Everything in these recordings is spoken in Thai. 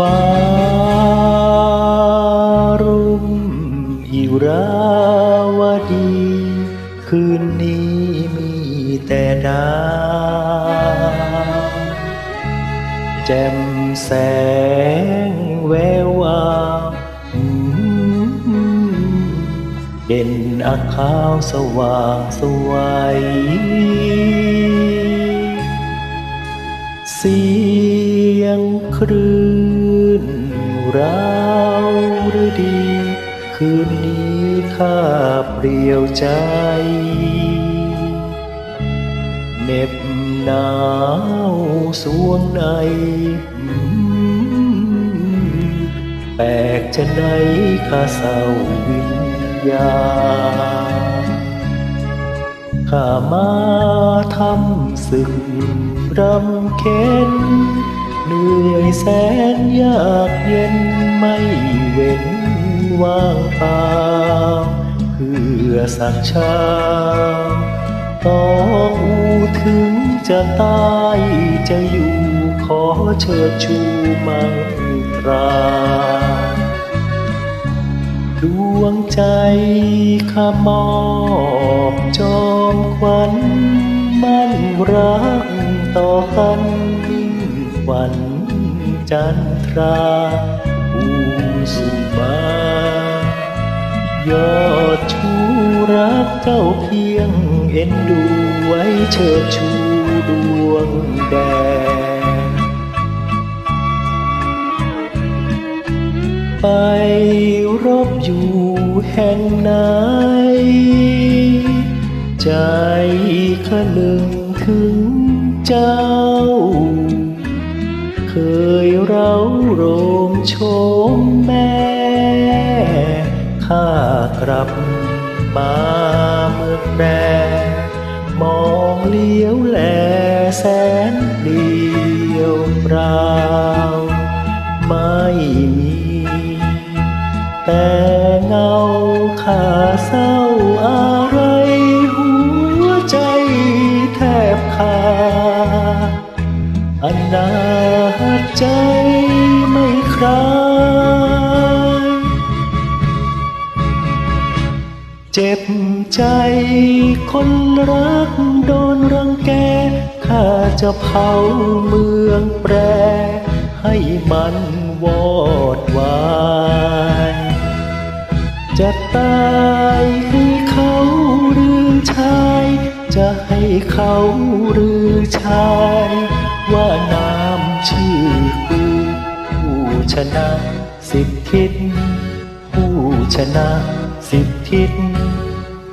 ฟ้ารุ่มอิราวดี คืนนี้มีแต่ดาวแจ่มแสงแวววาวเด่นอาคาวสว่างสวัยเสียงคลื่น ราวหรือดี คืนนี้ข้าเปลี่ยวใจเหน็บหนาวสวงในแปลกจะไหนข้าเศร้าวิญญาณข้ามาทำศึกรำเค็น ยากเย็นไม่เว้นว่างเปล่าเพื่อสักเช้าต้ออูถึงจะตายจะอยู่ขอเชิดชูมังตราดวงใจข้ามอบจอมขวัญมั่นรักต่อกันยิ่งวัน จันทราอูสุมายอดชูรักเจ้าเพียงเอ็นดูไว้เชิดชูดวงแดงไปรบอยู่แห่งไหน ใจคะนึงถึงเจ้า เคย โรมโชมแม่ข้ากลับมาเมืองแปรมองเลี้ยวแลแสนเดียวเปล่าไม่มี แต่เงาขาเศร้าอะไรหัวใจแทบขาดอนาจใจายเจ็บใจคนรักโดนรังแก ข้าจะเผาเมืองแปร ให้มันวอดวายจะตายให้เขาหรือชาย จะให้เขาหรือชาย ว่าน้ำชื่อกูผู้ ชนะสิบทิศ ผู้ชนะสิบทิศ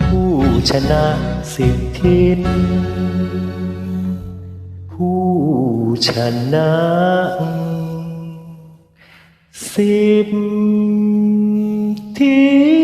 ผู้ชนะสิบทิศ ผู้ชนะสิบทิศ